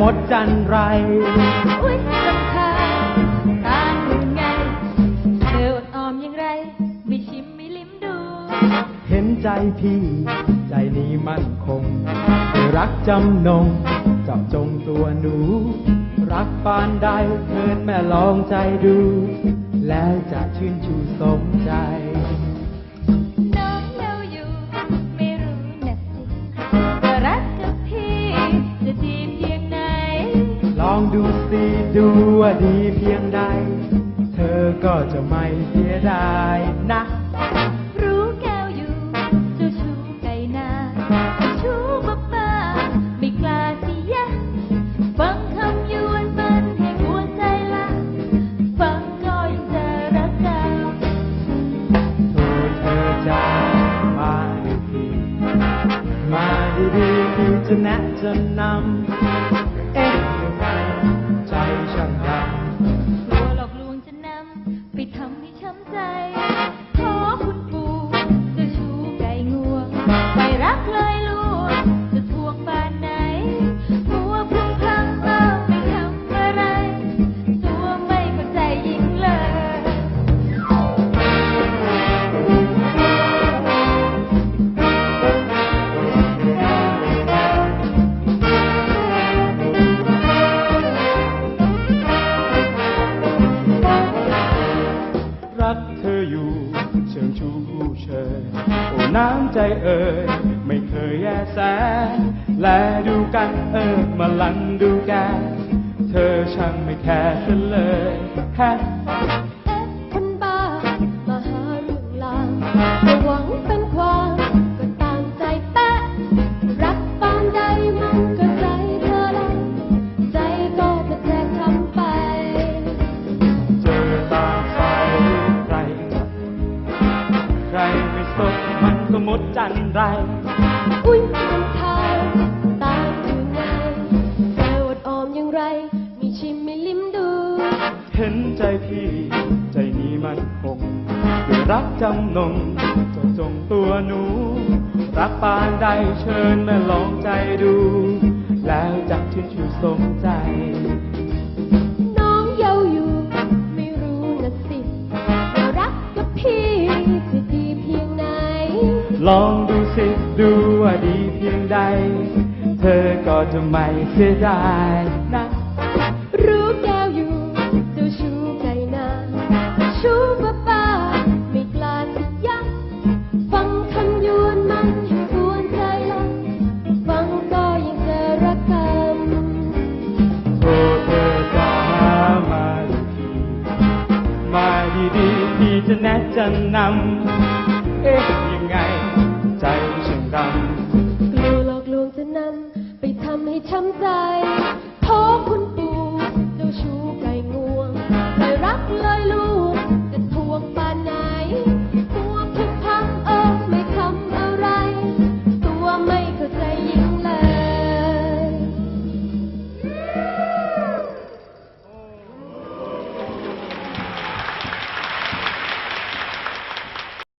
มันก็หมดจันไร อุ้ยรำคาญตาหนูไง เธออดออมอย่างไร ไม่ชิมไม่ลิ้มดู เห็นใจพี่ ใจนี้มั่นคง รักจำนง จับจงตัวหนู รักปานใดเพินแม่ลองใจดู แล้วจะชื่นชูสมใจ องดูสิดูว่าดีเพียงใด เธอก็จะไม่เสียดายนะ รู้แก้วอยู่เจ้าชู้ไก่นาเจ้าชู้บ้าบ้าไม่กล้าสิยะฟังคำยวนมันให้หัวใจละฟังก็ยังจะรักกันโทรเธอจะมาดีๆมาดีๆพี่จะแนะจะนำำไปทำให้ช้ำใจ น้ำใจเอ่ยไม่เคยแยแส และดูกันเออมาลังดูแก เธอช่างไม่แคร์ฉันเลยแค่คนบ้ามาหาเรื่องลางระหวังเป็น จันไร อุ้ยรำคาญตามอยู่ไงเธออดออมอย่างไร มีชิมไม่ลิ้มดู เห็นใจพี่ใจนี้มันคงด้วยรักจำนงจงจงตัวหนู รักปานใดเชิญแม่ลองใจดู แล้วจะชื่นชูสมใจ ลองดูสิดูว่าดีเพียงใด เธอก็จะไม่เสียดายนะรู้แก้วอยู่เจ้าชู้ไก่นาชู้บ้าบ้าไม่กล้าสิยักฟังคำยวนมันให้กวนใจละฟังก็ยังจะรักกันโทรเธอจะหามาดีๆมาดีๆพี่จะแนะจะนำเอ๊ะยังไง ใจ